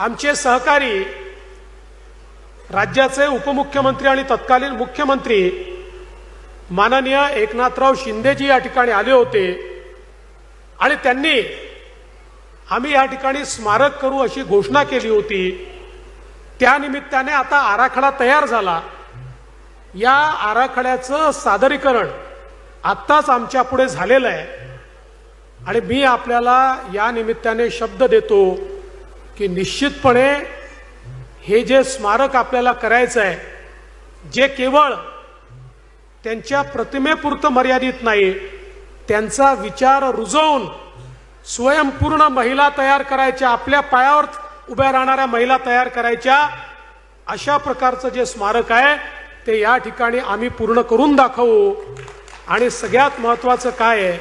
आमचे सहकारी राज्याचे उपमुख्यमंत्री आणि तत्कालीन मुख्यमंत्री माननीय एकनाथराव शिंदेजी या ठिकाणी आले होते. आणि त्यांनी आम्ही या ठिकाणी स्मारक करू अशी घोषणा केली होती. त्यानिमित्ताने आता आराखडा तयार झाला. या आराखड्याचं सादरीकरण आत्ताच आमच्या पुढे झालेलं आहे. आणि मी आपल्याला या निमित्ताने शब्द देतो. की निश्चितपणे हे जे स्मारक आपल्याला करायचं आहे जे केवळ त्यांच्या प्रतिमेपुरतं मर्यादित नाही त्यांचा विचार रुजवून स्वयंपूर्ण महिला तयार करायच्या आपल्या पायावर उभ्या राहणाऱ्या महिला तयार करायच्या अशा प्रकारचं जे स्मारक आहे ते या ठिकाणी आम्ही पूर्ण करून दाखवू. आणि सगळ्यात महत्त्वाचं काय आहे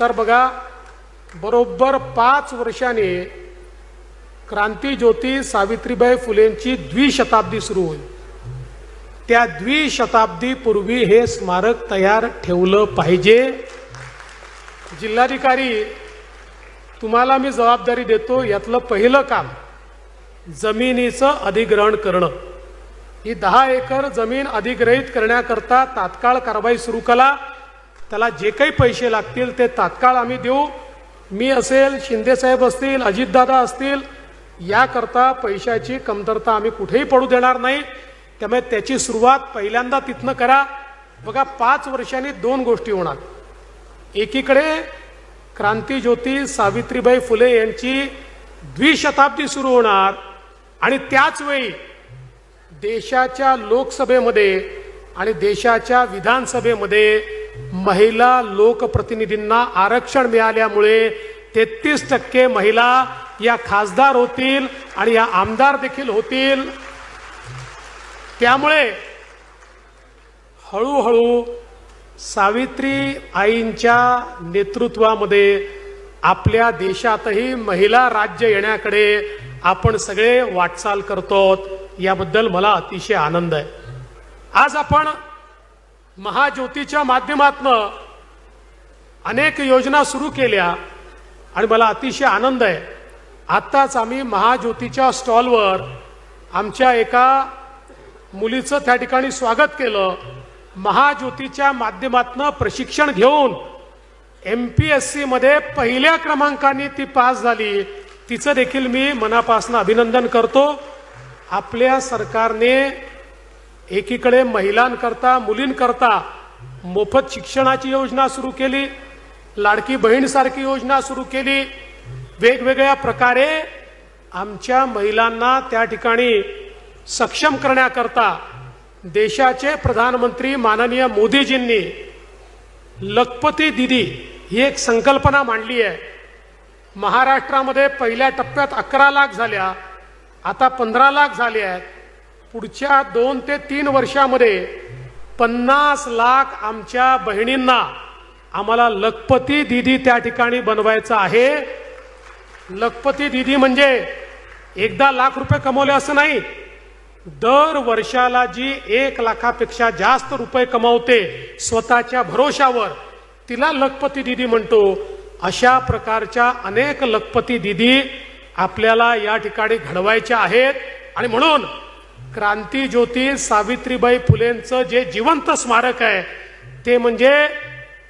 तर बघा बरोबर पाच वर्षाने क्रांतीज्योती सावित्रीबाई फुलेंची द्विशताब्दी सुरू होईल. त्या द्विशताब्दीपूर्वी हे स्मारक तयार ठेवलं पाहिजे. जिल्हाधिकारी तुम्हाला मी जबाबदारी देतो यातलं पहिलं काम जमिनीचं अधिग्रहण करणं. ही दहा एकर जमीन अधिग्रहित करण्याकरता तात्काळ कारवाई सुरू करा. त्याला जे काही पैसे लागतील ते तात्काळ आम्ही देऊ. मी असेल शिंदेसाहेब असतील अजितदादा असतील याकरता पैशाची कमतरता आम्ही कुठेही पडू देणार नाही. त्यामुळे त्याची सुरुवात पहिल्यांदा तिथनं करा. बघा पाच वर्षांनी दोन गोष्टी होणार. एकीकडे क्रांतीज्योती सावित्रीबाई फुले यांची द्विशताब्दी सुरू होणार आणि त्याच वेळी देशाच्या लोकसभेमध्ये आणि देशाच्या विधानसभेमध्ये महिला लोकप्रतिनिधींना आरक्षण मिळाल्यामुळे तेहतीस टक्के महिला या खासदार होतील आणि या आमदार देखील होतील. त्यामुळे हळूहळू सावित्री आईंच्या नेतृत्वामध्ये आपल्या देशातही महिला राज्य येण्याकडे आपण सगळे वाटचाल करतो याबद्दल मला अतिशय आनंद आहे. आज आपण महाज्योतीच्या माध्यमातनं अनेक योजना सुरू केल्या आणि मला अतिशय आनंद आहे. आत्ताच आम्ही महाज्योतीच्या स्टॉलवर आमच्या एका मुलीचं त्या ठिकाणी स्वागत केलं. महाज्योतीच्या माध्यमातनं प्रशिक्षण घेऊन एम पी एस सीमध्ये पहिल्या क्रमांकाने ती पास झाली. तिचं देखील मी मनापासून अभिनंदन करतो. आपल्या सरकारने एकीकडे महिलांकरता मुलींकरता मोफत शिक्षणाची योजना सुरू केली. लाडकी बहीणसारखी योजना सुरू केली. वेगवेगळ्या प्रकारे आमच्या महिलांना त्या ठिकाणी सक्षम करण्याकरता देशाचे प्रधानमंत्री माननीय मोदीजींनी लखपती दिदी ही एक संकल्पना मांडली आहे. महाराष्ट्रामध्ये पहिल्या टप्प्यात अकरा लाख झाल्या आता पंधरा लाख झाले आहेत. पुढच्या दोन ते तीन वर्षामध्ये पन्नास लाख आमच्या बहिणींना आम्हाला लखपती दिदी त्या ठिकाणी बनवायचं आहे. लखपती दिदी म्हणजे एकदा लाख रुपये कमवले असं नाही. दर वर्षाला जी एक लाखापेक्षा जास्त रुपये कमावते स्वतःच्या भरोशावर तिला लखपती दिदी म्हणतो. अशा प्रकारच्या अनेक लखपती दिदी आपल्याला या ठिकाणी घडवायच्या आहेत. आणि म्हणून क्रांती ज्योती सावित्रीबाई फुलेंचं जे जिवंत स्मारक आहे ते म्हणजे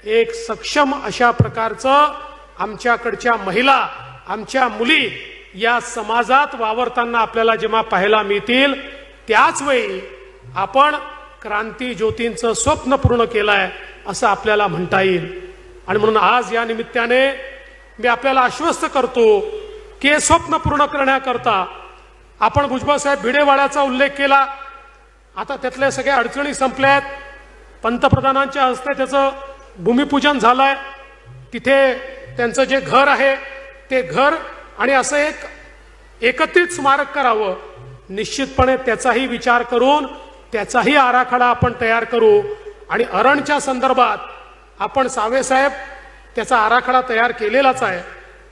एक सक्षम अशा प्रकारचं आमच्याकडच्या महिला आमच्या मुली या समाजात वावरताना आपल्याला जेव्हा पाहायला मिळतील त्याच वेळी आपण क्रांती ज्योतींचं स्वप्न पूर्ण केलं आहे असं आपल्याला म्हणता येईल. आणि म्हणून आज या निमित्ताने मी आपल्याला आश्वस्त करतो की हे स्वप्न पूर्ण करण्याकरता आपण भुजबळसाहेब भिडेवाड्याचा उल्लेख केला. आता त्यातल्या सगळ्या अडचणी संपल्या आहेत पंतप्रधानांच्या हस्ते त्याचं भूमिपूजन झालंय. तिथे त्यांचं जे घर आहे ते घर आणि असं एक एकत्रित स्मारक करावं. निश्चितपणे त्याचाही विचार करून त्याचाही आराखडा आपण तयार करू. आणि अरणच्या संदर्भात आपण सावेसाहेब त्याचा आराखडा तयार केलेलाच आहे.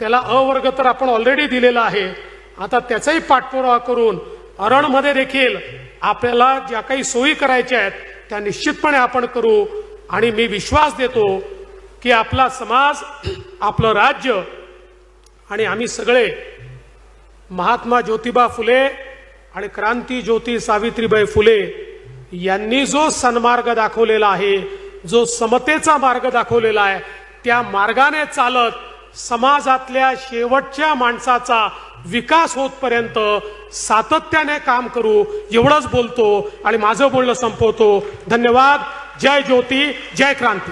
त्याला अवर्ग तर आपण ऑलरेडी दिलेला आहे. आता त्याचाही पाठपुरावा करून अरणमध्ये देखील आपल्याला ज्या काही सोयी करायच्या आहेत त्या निश्चितपणे आपण करू. आणि मी विश्वास देतो की आपला समाज आपलं राज्य आणि आम्ही सगळे महात्मा ज्योतिबा फुले आणि क्रांती ज्योती सावित्रीबाई फुले यांनी जो सन्मार्ग दाखवलेला आहे जो समतेचा मार्ग दाखवलेला आहे त्या मार्गाने चालत समाजातल्या शेवटच्या माणसाचा विकास होतपर्यंत सातत्याने काम करू एवढंच बोलतो आणि माझं बोलणं संपवतो. धन्यवाद. जय ज्योती जय क्रांती.